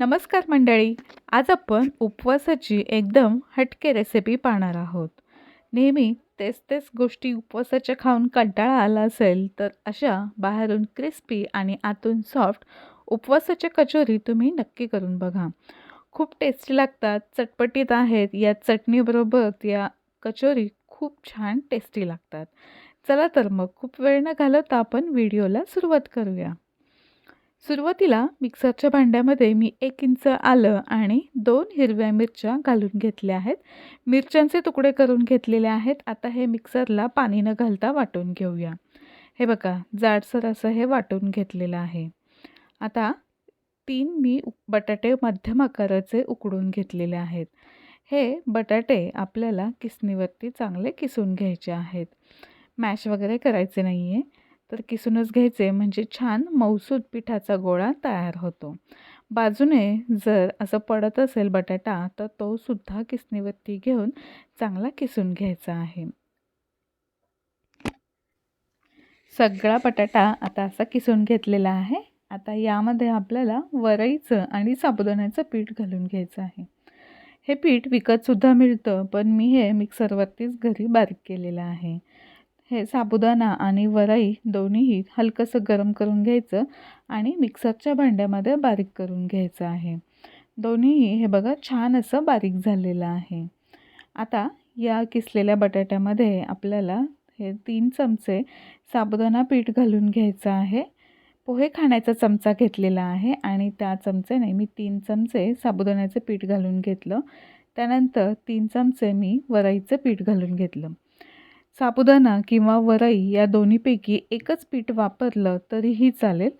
नमस्कार मंडळी आज आपण उपवासाची एकदम हटके रेसिपी पाहणार आहोत. नेहमी तेच तेच गोष्टी उपवासाच्या खाऊन कंटाळा आला असेल तर अशा बाहेरून क्रिस्पी आणि आतून सॉफ्ट उपवासाच्या कचोरी तुम्ही नक्की करून बघा. खूप टेस्टी लागतात चटपटीत आहेत या चटणीबरोबर या कचोरी खूप छान टेस्टी लागतात. चला तर मग खूप वेळ न घालवता आपण व्हिडिओला सुरुवात करूया. सुरुवातीला मिक्सरच्या भांड्यामध्ये मी एक इंच आलं आणि दोन हिरव्या मिरच्या घालून घेतल्या आहेत. मिरच्यांचे तुकडे करून घेतलेले आहेत. आता हे मिक्सरला पाणी न घालता वाटून घेऊया. हे बघा जाडसर असं हे वाटून घेतलेलं आहे. आता तीन मी बटाटे मध्यम आकाराचे उकडून घेतलेले आहेत. हे बटाटे आपल्याला किसणीवरती चांगले किसून घ्यायचे आहेत. मॅश वगैरे करायचे नाही आहे तर किसूनच घ्यायचे. म्हणजे छान मौसूद पिठाचा गोळा तयार होतो. बाजूने जर असं पडत असेल बटाटा तर तो सुद्धा किसणीवरती घेऊन चांगला किसून घ्यायचा आहे. सगळा बटाटा आता असा किसून घेतलेला आहे. आता यामध्ये आपल्याला वरईचं आणि साबुदाण्याचं पीठ घालून घ्यायचं आहे. हे पीठ विकतसुद्धा मिळतं पण मी हे मिक्सरवरतीच घरी बारीक केलेलं आहे. हे साबुदाणा आणि वराई दोन्हीही हलकंसं गरम करून घ्यायचं आणि मिक्सरच्या भांड्यामध्ये बारीक करून घ्यायचं आहे. दोन्हीही हे बघा छान असं बारीक झालेलं आहे. आता या किसलेल्या बटाट्यामध्ये आपल्याला हे तीन चमचे साबुदाणा पीठ घालून घ्यायचं आहे. पोहे खाण्याचा चमचा घेतलेला आहे आणि त्या चमचेने मी तीन चमचे साबुदाण्याचं पीठ घालून घेतलं. त्यानंतर तीन चमचे मी वराईचं पीठ घालून घेतलं. साबुदाणा किंवा वरई या दोन्हीपैकी एकच पीठ वापरलं तरीही चालेल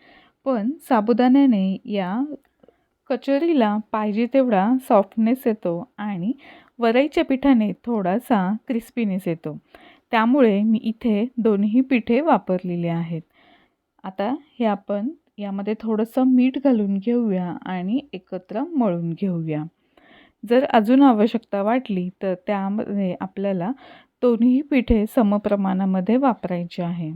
पण साबुदाण्याने या कचोरीला पाहिजे तेवढा सॉफ्टनेस येतो आणि वरईच्या पिठाने थोडासा क्रिस्पीनेस येतो. त्यामुळे मी इथे दोन्ही पिठे वापरलेली आहेत. आता हे आपण यामध्ये थोडंसं मीठ घालून घेऊया आणि एकत्र मळून घेऊया. जर अजून आवश्यकता वाटली तर त्यामध्ये आपल्याला दोन्ही पिठे समप्रमाणामध्ये वापरायची आहे.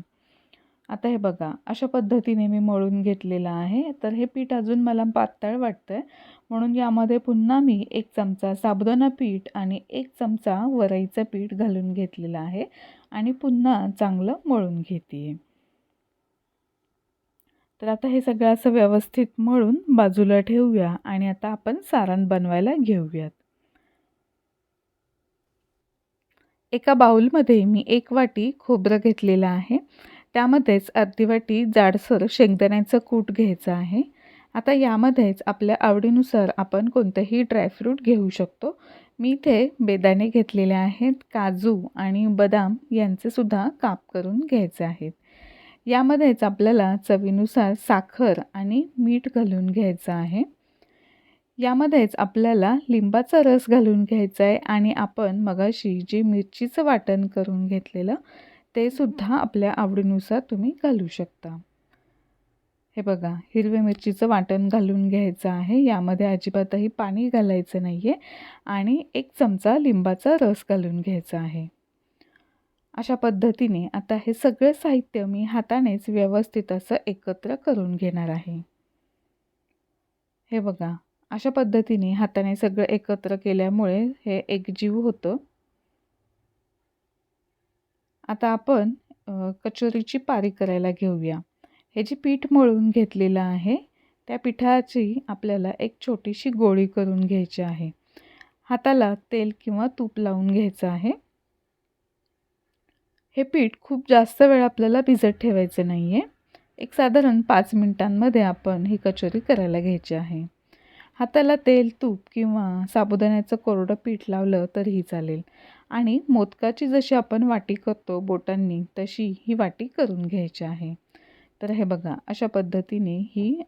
आता हे बघा अशा पद्धतीने मी मळून घेतलेलं आहे. तर हे पीठ अजून मला पातळ वाटतं आहे म्हणून यामध्ये पुन्हा मी एक चमचा साबुदाणा पीठ आणि एक चमचा वरईचं पीठ घालून घेतलेलं आहे आणि पुन्हा चांगलं मळून घेते. तर आता हे सगळं असं व्यवस्थित मळून बाजूला ठेवूया आणि आता आपण सारण बनवायला घेऊयात. एका बाऊलमध्ये मी एक वाटी खोबरं घेतलेलं आहे. त्यामध्येच अर्धी वाटी जाडसर शेंगदाण्याचं कूट घ्यायचं आहे. आता यामध्येच आपल्या आवडीनुसार आपण कोणतेही ड्रायफ्रूट घेऊ शकतो. मी इथे बेदाणे घेतलेले आहेत काजू आणि बदाम यांचेसुद्धा काप करून घ्यायचे आहेत. यामध्येच आपल्याला चवीनुसार साखर आणि मीठ घालून घ्यायचं आहे. यामध्येच आपल्याला लिंबाचा रस घालून घ्यायचा आहे आणि आपण मगाशी जे मिरचीचं वाटण करून घेतलेलं ते सुद्धा आपल्या आवडीनुसार तुम्ही घालू शकता. हे बघा हिरव्या मिरचीचं वाटण घालून घ्यायचं आहे. यामध्ये अजिबातही पाणी घालायचं नाही आहे आणि एक चमचा लिंबाचा रस घालून घ्यायचा आहे. अशा पद्धतीने आता हे सगळं साहित्य मी हातानेच व्यवस्थित असं एकत्र करून घेणार आहे. हे बघा अशा पद्धतीने हाताने सगळं एकत्र केल्यामुळे हे एकजीव होतं. आता आपण कचोरीची पारी करायला घेऊया. हे जे पीठ मळून घेतलेलं आहे त्या पिठाची आपल्याला एक छोटीशी गोळी करून घ्यायची आहे. हाताला तेल किंवा तूप लावून घ्यायचं आहे. हे पीठ खूप जास्त वेळ आपल्याला भिजत ठेवायचं नाही आहे एक साधारण पाच मिनटांमध्ये आपण ही कचोरी करायला घ्यायची आहे. हाताला तेल तूप किंवा साबुदाण्याचं कोरडं पीठ लावलं तरीही चालेल. आणि मोदकाची जशी आपण वाटी करतो बोटांनी तशी ही वाटी करून घ्यायची आहे. तर हे बघा अशा पद्धतीने ही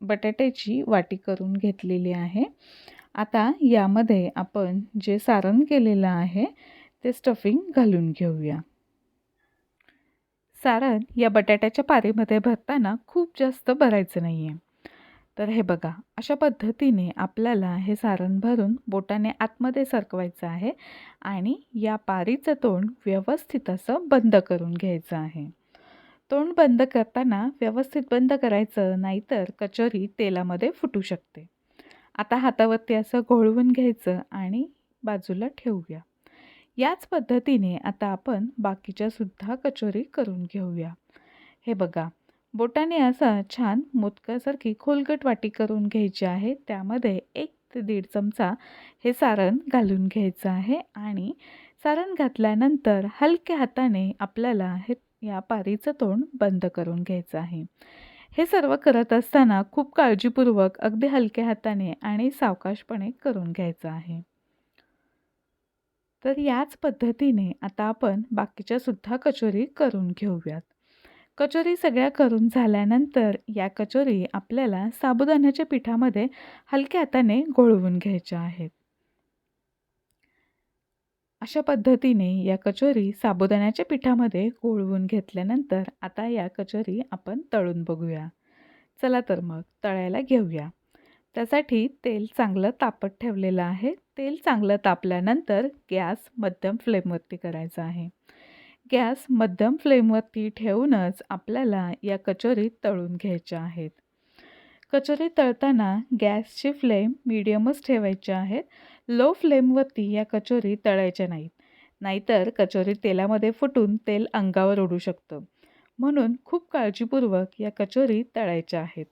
बटाट्याची वाटी करून घेतलेली आहे. आता यामध्ये आपण जे सारण केलेलं आहे ते स्टफिंग घालून घेऊया. सारण या बटाट्याच्या पारीमध्ये भरताना खूप जास्त भरायचं नाही आहे तर हे बघा अशा पद्धतीने आपल्याला हे सारण भरून बोटाने आतमध्ये सरकवायचं आहे आणि या पारीचं तोंड व्यवस्थित असं बंद करून घ्यायचं आहे. तोंड बंद करताना व्यवस्थित बंद करायचं नाहीतर कचोरी तेलामध्ये फुटू शकते. आता हातावरती असं घोळवून घ्यायचं आणि बाजूला ठेवूया. याच पद्धतीने आता आपण बाकीच्या सुद्धा कचोरी करून घेऊया. हे बघा बोटाने असा छान मोदकासारखी खोलगट वाटी करून घ्यायची आहे. त्यामध्ये एक ते दीड चमचा हे सारण घालून घ्यायचं आहे आणि सारण घातल्यानंतर हलक्या हाताने आपल्याला हे या पारीचं तोंड बंद करून घ्यायचं आहे. हे सर्व करत असताना खूप काळजीपूर्वक अगदी हलक्या हाताने आणि सावकाशपणे करून घ्यायचं आहे. तर याच पद्धतीने आता आपण बाकीच्या सुद्धा कचोरी करून घेऊयात. कचोरी सगळ्या करून झाल्यानंतर या कचोरी आपल्याला साबुदाण्याच्या पिठामध्ये हलक्या हाताने घोळवून घ्यायच्या आहेत. अशा पद्धतीने या कचोरी साबुदाण्याच्या पिठामध्ये घोळवून घेतल्यानंतर आता या कचोरी आपण तळून बघूया. चला तर मग तळायला घेऊया. त्यासाठी तेल चांगलं तापत ठेवलेलं आहे. तेल चांगलं तापल्यानंतर गॅस मध्यम फ्लेमवरती करायचा आहे. गॅस मध्यम फ्लेमवरती ठेवूनच आपल्याला या कचोरी तळून घ्यायच्या आहेत. कचोरी तळताना गॅसची फ्लेम मीडियमच ठेवायची आहेत लो फ्लेमवरती या कचोरी तळायच्या नाहीत. नाहीतर कचोरी तेलामध्ये फुटून तेल अंगावर उडू शकतं. म्हणून खूप काळजीपूर्वक या कचोरी तळायच्या आहेत.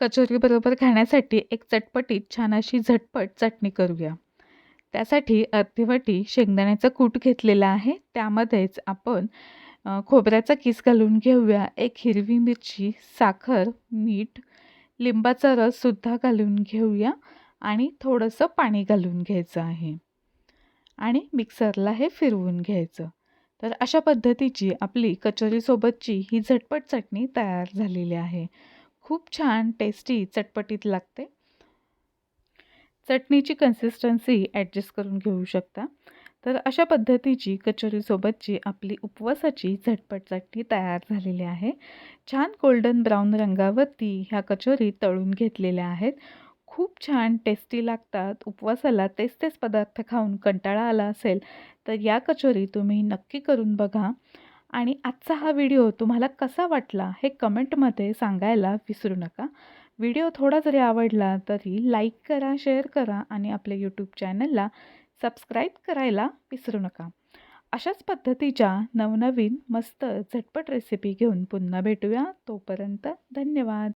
कचोरीबरोबर खाण्यासाठी एक चटपटीत छान अशी झटपट चटणी करूया. त्यासाठी अर्धी शेंगदाण्याचं कूट घेतलेलं आहे. त्यामध्येच आपण खोबऱ्याचा किस घालून घेऊया. एक हिरवी मिरची साखर मीठ लिंबाचा रससुद्धा घालून घेऊया आणि थोडंसं पाणी घालून घ्यायचं आहे. आणि मिक्सरला हे फिरवून घ्यायचं. तर अशा पद्धतीची आपली कचोरीसोबतची ही झटपट चटणी तयार झालेली आहे. खूप छान टेस्टी चटपटीत लागते. चटणीची कन्सिस्टन्सी ॲडजस्ट करून घेऊ शकता. तर अशा पद्धतीची कचोरीसोबतची आपली उपवासाची झटपट चटणी तयार झालेली आहे. छान गोल्डन ब्राऊन रंगावरती ह्या कचोरी तळून घेतलेल्या आहेत. खूप छान टेस्टी लागतात. उपवासाला तेच तेच पदार्थ खाऊन कंटाळा आला असेल तर या कचोरी तुम्ही नक्की करून बघा. आणि आजचा हा व्हिडिओ तुम्हाला कसा वाटला हे कमेंटमध्ये सांगायला विसरू नका. व्हिडिओ थोडा जरी आवडला तरी लाईक करा शेअर करा आणि आपल्या यूट्यूब चॅनलला सबस्क्राईब करायला विसरू नका. अशाच पद्धतीच्या नवनवीन मस्त झटपट रेसिपी घेऊन पुन्हा भेटूया. तोपर्यंत धन्यवाद.